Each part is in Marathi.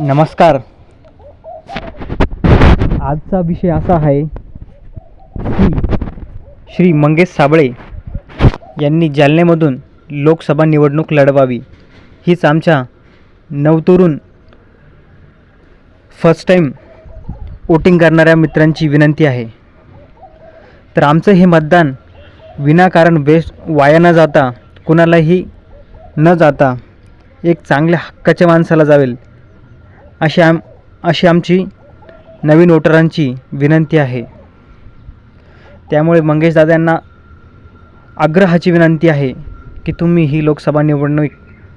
नमस्कार. आजचा विषय असा आहे की श्री मंगेश साबळे यांनी जालन्यामधून लोकसभा निवडणूक लढवावी. हीच आमच्या नवतरुण फर्स्ट टाईम वोटिंग करणाऱ्या मित्रांची विनंती आहे. तर आमचं हे मतदान विनाकारण वेस्ट वाया न जाता कुणालाही न जाता एक चांगल्या हक्काच्या माणसाला जावेल. अशी आम अशी आमची नवीन वोटरांची विनंती आहे. त्यामुळे मंगेश दादांना आग्रहाची विनंती आहे की तुम्ही ही लोकसभा निवडणूक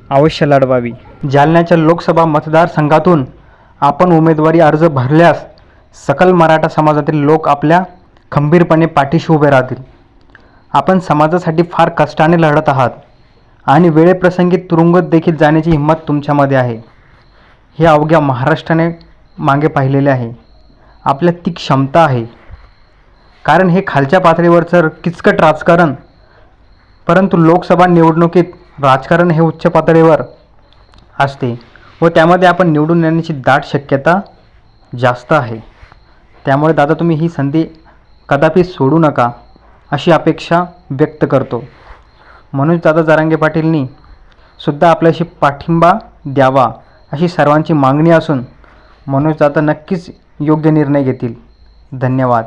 अवश्य लढवावी. जालन्याच्या लोकसभा मतदारसंघातून आपण उमेदवारी अर्ज भरल्यास सकल मराठा समाजातील लोक आपल्या खंबीरपणे पाठीशी उभे राहतील. आपण समाजासाठी फार कष्टाने लढत आहात आणि वेळेप्रसंगी तुरुंगत देखील जाण्याची हिंमत तुमच्यामध्ये आहे. हे अवघ्या महाराष्ट्राने मागे पाहिलेले आहे. आपल्यात ती क्षमता आहे. कारण हे खालच्या पातळीवरचं किचकट राजकारण परंतु लोकसभा निवडणुकीत राजकारण हे उच्च पातळीवर असते व त्यामध्ये आपण निवडून येण्याची दाट शक्यता जास्त आहे. त्यामुळे दादा तुम्ही ही संधी कदापि सोडू नका अशी अपेक्षा व्यक्त करतो. म्हणून दादा जारांगे पाटीलनी सुद्धा आपल्याशी पाठिंबा द्यावा अशी सर्वांची मागणी असून मनोजदादा नक्कीच योग्य निर्णय घेतील. धन्यवाद.